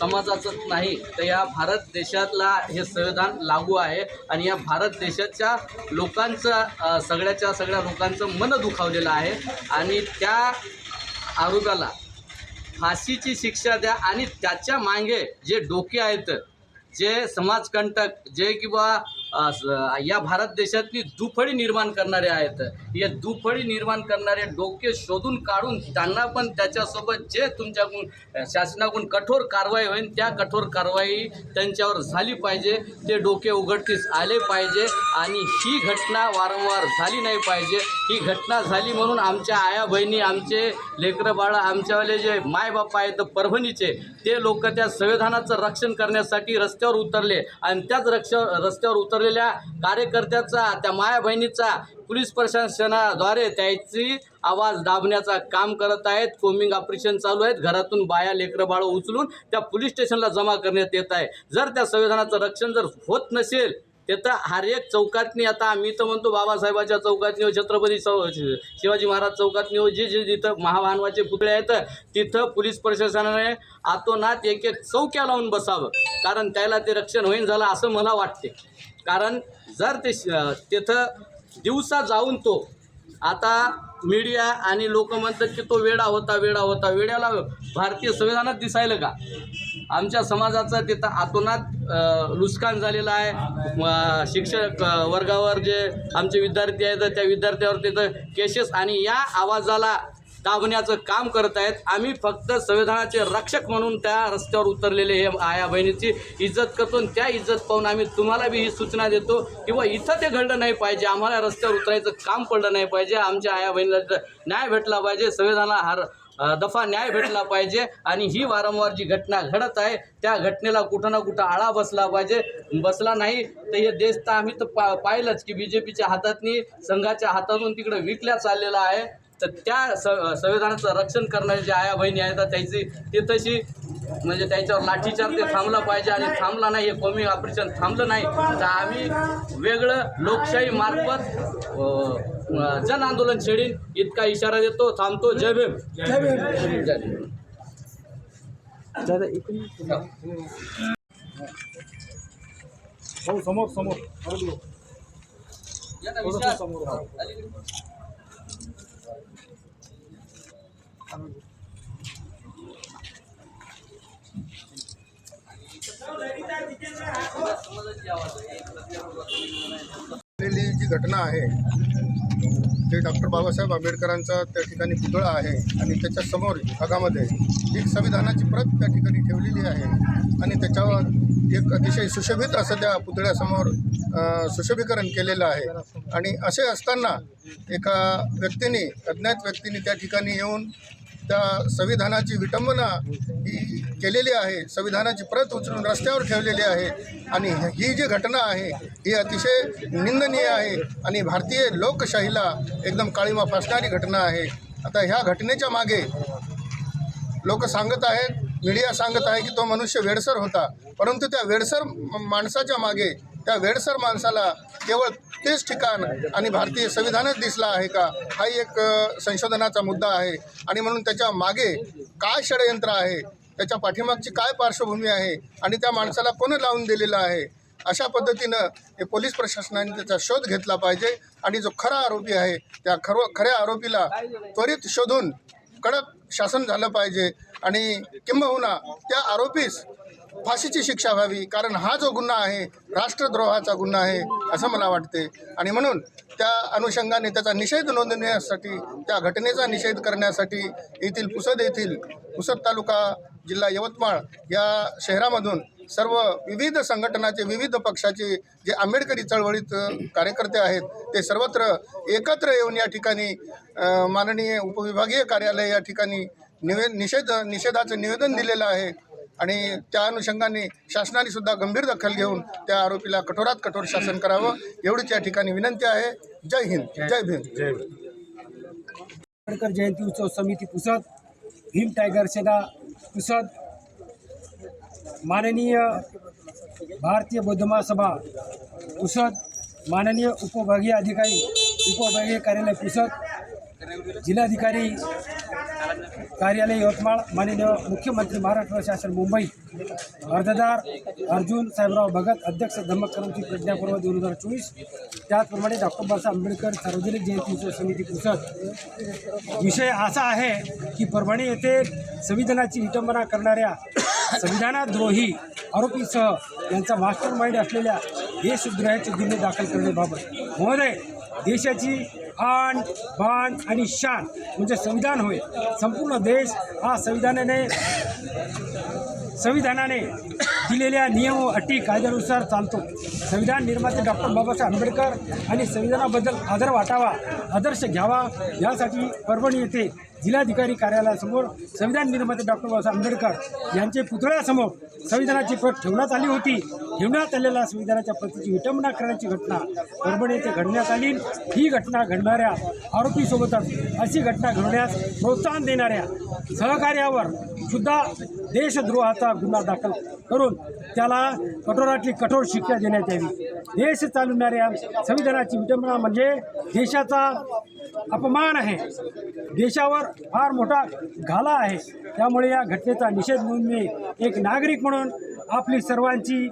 समाजाचंच नाही तर या भारत देशातला हे संविधान लागू आहे. आणि या भारत देशाच्या लोकांचं सगळ्याच्या सगळ्या लोकांचं मन दुखावलेलं आहे. आणि त्या आरोपाला फाशीची शिक्षा द्या आणि त्याच्यामागे जे डोके आहेत जे समाजकंटक जे किंवा या भारत देशातली दुफळी निर्माण करणारे आहेत. या दुफळी निर्माण करणारे डोके शोधून काढून त्यांना पण त्याच्यासोबत जे तुमच्याकडून शासनाकडून कठोर कारवाई होईल त्या कठोर कारवाई त्यांच्यावर झाली पाहिजे. ते डोके उघडकीस आले पाहिजे आणि ही घटना वारंवार झाली नाही पाहिजे. ही घटना झाली म्हणून आमच्या आया बहिणी आमचे लेकरं बाळं आमच्यावाले जे मायबाप आहेत परभणीचे ते लोक त्या संविधानाचं रक्षण करण्यासाठी रस्त्यावर उतरले आणि त्याच रक्ष रस्त्यावर उतर उतरलेल्या कार्यकर्त्याचा त्या माया बहिणीचा पोलीस प्रशासनाद्वारे त्याची आवाज दाबण्याचा काम करत आहेत. कोमिंग ऑपरेशन चालू आहेत. घरातून बाया लेकरं बाळं उचलून त्या पोलीस स्टेशनला जमा करण्यात येत आहे. जर त्या संविधानाचं रक्षण जर होत नसेल ते तर हर एक चौकातनी आता मी तर म्हणतो बाबासाहेबाच्या चौकातनी हो, छत्रपती चौ शिवाजी महाराज चौकातनी हो, जे जे जिथं महामानवाचे पुतळे आहेत तिथं पोलीस प्रशासनाने आतोनात एक एक चौक्या लावून बसावं. कारण त्याला ते रक्षण होईन झालं असं मला वाटते कारण जर ते श- तिथं दिवसा जाऊन तो आता मीडिया आणि लोक म्हणतात की तो वेडा होता वेडा होता वेड्याला भारतीय संविधानात दिसायलं का? आमच्या समाजाचं तिथं आतोनात लुस्कान नुकसान झालेलं आहे. शिक्षक वर्गावर जे आमचे विद्यार्थी आहेत त्या विद्यार्थ्यावर तिथं केसेस आणि या आवाजाला दाबण्याचं काम करत आहेत. आम्ही फक्त संविधानाचे रक्षक म्हणून त्या रस्त्यावर उतरलेले हे आया बहिणीची इज्जत करतो आणि त्या इज्जत पाहून आम्ही तुम्हाला बी ही सूचना देतो किंवा इथं ते घडलं नाही पाहिजे. आम्हाला रस्त्यावर उतरायचं काम पडलं नाही पाहिजे. आमच्या आया बहिणीला न्याय भेटला पाहिजे. संविधानाला हार दफा न्याय भेटला पाहिजे आणि ही वारंवार जी घटना घडत आहे त्या घटनेला कुठं ना कुठं आळा बसला पाहिजे. बसला नाही तर हे देश तर आम्ही तर पा पाहिलंच की बी जे पीच्या हातातनी संघाच्या हातातून तिकडं विकल्या चाललेला आहे. तर त्या स संविधानाचं रक्षण करणारे जे आया बहिणी आहेत त्याची ते तशी म्हणजे त्याच्यावर लाठीचार ते थांबला पाहिजे आणि थांबला नाही हे कमी ऑपरेशन थांबलं नाही तर आम्ही वेगळं लोकशाही मार्फत जन आंदोलन छेडीन इतका इशारा देतो थांबतो जय भीम. जय भीम. हो. समोर समोर. अरे लो. या ना, थोडंसं विशाल. समोर जी घटना आहे जे डॉक्टर बाबासाहेब आंबेडकरांचा त्या ठिकाणी पुतळा आहे आणि त्याच्यासमोर भागामध्ये एक संविधानाची प्रत त्या ठिकाणी ठेवलेली आहे. आणि त्याच्यावर एक अतिशय सुशोभित असं त्या पुतळ्यासमोर सुशोभीकरण केलेलं आहे. आणि असे असताना एका व्यक्तीने अज्ञात व्यक्तीने त्या ठिकाणी येऊन त्या संविधानाची विटंबना ही केलेली आहे संविधानाची प्रत उचलून रस्त्यावर ठेवलेली आहे आणि ही जी घटना आहे ही अतिशय निंदनीय आहे आणि भारतीय लोकशाहीला एकदम काळीमा फासणारी घटना आहे. आता ह्या घटनेच्या मागे लोक सांगत आहेत मीडिया सांगत आहे की तो मनुष्य वेडसर होता परंतु त्या वेडसर माणसाच्या मागे त्या वेडसर माणसाला केवळ तेच ठिकाण आणि भारतीय संविधानच दिसला आहे का? हा एक संशोधनाचा मुद्दा आहे. आणि म्हणून त्याच्यामागे काय षडयंत्र आहे? त्याच्या पाठीमागची काय पार्श्वभूमी आहे? आणि त्या माणसाला कोण लावून दिलेलं आहे? अशा पद्धतीनं हे पोलीस प्रशासनाने त्याचा शोध घेतला पाहिजे. आणि जो खरा आरोपी आहे त्या खरो खऱ्या आरोपीला त्वरित शोधून कडक शासन झालं पाहिजे. आणि किंबहुना त्या आरोपीस फाशीची शिक्षा व्हावी कारण हा जो गुन्हा आहे राष्ट्रद्रोहाचा गुन्हा आहे असं मला वाटते. आणि म्हणून त्या अनुषंगाने त्याचा निषेध नोंदवण्यासाठी त्या घटनेचा निषेध करण्यासाठी येथील पुसद येथील पुसद तालुका जिल्हा यवतमाळ या शहरामधून सर्व विविध संघटनाचे विविध पक्षाचे जे आंबेडकरी चळवळीत कार्यकर्ते आहेत ते सर्वत्र एकत्र येऊन या ठिकाणी माननीय उपविभागीय कार्यालय या ठिकाणी निवे निषेध निषेधाचं निवेदन दिलेलं आहे. आणि त्या अनुषंगाने शासनाने सुद्धा गंभीर दखल घेऊन त्या आरोपीला कठोरात कठोर शासन करावं एवढीच या ठिकाणी विनंती आहे. जय हिंद जय भीम. जय भीम. आंबेडकर जयंती उत्सव समिती पुसद भीम टायगर सेना पुसद. माननीय भारतीय बौद्ध महासभा पुसद. माननीय उपविभागीय अधिकारी उपविभागीय कार्यालय पुसद. जिल्हाधिकारी कार्यालय यवतमाळ माननीय मुख्यमंत्री महाराष्ट्र शासन मुंबई अर्जदार अर्जुन साहेबराव भगत अध्यक्ष धम्मकरांची प्रज्ञापूर्व दोन हजार चोवीस त्याचप्रमाणे डॉक्टर बाबासाहेब आंबेडकर सार्वजनिक जयंती उत्सव समिती पुसद विषय असा आहे की परभणी येथे संविधानाची विटंबना करणाऱ्या संविधानाद्रोही आरोपीसह यांचा मास्टर माइंड असलेल्या देशद्रोहाचे गुन्हे दाखल करण्याबाबत. महोदय देशाची आण बाण आणि शान. म्हणजे संविधान होय. संपूर्ण देश हा संविधानाने संविधानाने दिलेल्या नियम व अटी कायद्यानुसार चालतो. संविधान निर्माते डॉक्टर बाबासाहेब आंबेडकर आणि संविधानाबद्दल आदर वाटावा आदर्श घ्यावा यासाठी परभणी येथे जिल्हाधिकारी कार्यालयासमोर संविधान निर्माते डॉक्टर बाबासाहेब आंबेडकर यांचे पुतळ्यासमोर संविधानाची प्रत ठेवण्यात आली होती. ठेवण्यात आलेल्या संविधानाच्या प्रतीची विटंबना करण्याची घटना परभणी येथे घडण्यात आली. ही घटना घडणाऱ्या आरोपीसोबतच अशी घटना घडण्यास प्रोत्साहन देणाऱ्या सहकार्यावर सुद्धा देशद्रोहाचा गुन्हा दाखल करून त्याला कठोरातली कठोर शिक्षा देण्यात यावी. देश चालवणाऱ्या संविधानाची विटंबना म्हणजे देशाचा अपमान आहे. देशावर फार मोठा घाला आहे. त्यामुळे या घटनेचा निषेध म्हणून मी एक नागरिक म्हणून आपली सर्वांची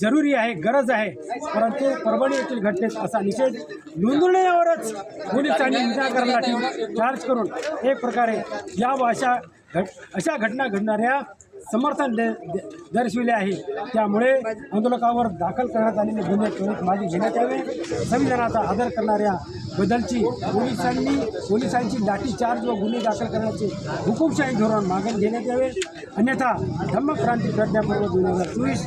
जरुरी आहे गरज आहे. परंतु परभणी येथील घटनेत असा निषेध नोंदवण्यावरच पोलिसांनी विनाकारासाठी चार्ज करून एक प्रकारे या भाषा घट अशा घटना घडणाऱ्या समर्थन दे दर्शविले आहे. त्यामुळे आंदोलकावर दाखल करण्यात आलेले गुन्हे त्वरित मागे घेण्यात यावे. संविधानाचा आदर करणाऱ्या बदलची पोलिसांनी पोलिसांची लाठीचार्ज व गुन्हे दाखल करण्याचे हुकुमशाही धोरण मागे घेण्यात यावे. अन्यथा धम्मक्रांती प्रज्ञापर्व दोन हजार चोवीस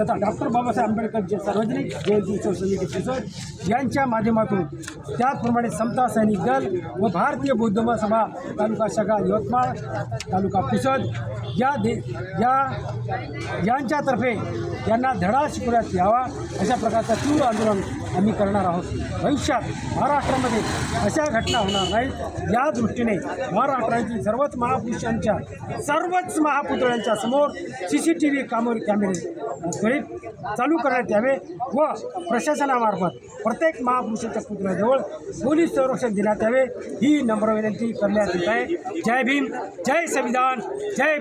तथा डॉक्टर बाबासाहेब आंबेडकरचे सार्वजनिक जयंती उत्सव समिती पुसद यांच्या माध्यमातून त्याचप्रमाणे समता सैनिक दल व भारतीय बौद्ध सभा तालुका शाखा यवतमाळ तालुका पुसद या दे या यांच्यातर्फे यांना धडा शिकवण्यात यावा अशा प्रकारचं तीव्र आंदोलन आम्ही करणार आहोत. भविष्यात महाराष्ट्रामध्ये अशा घटना होणार नाहीत. या दृष्टीने महाराष्ट्रातील सर्वच महापुरुषांच्या सर्वच महापुतळ्यांच्या समोर सी सी टी व्ही कामोर कॅमेरे त्वरित चालू करण्यात यावे व प्रशासनामार्फत प्रत्येक महापुरुषाच्या पुतळ्याजवळ पोलीस संरक्षण देण्यात यावे. ही नम्र विनंती करण्यात येत आहे. जय भीम. जय संविधान. जय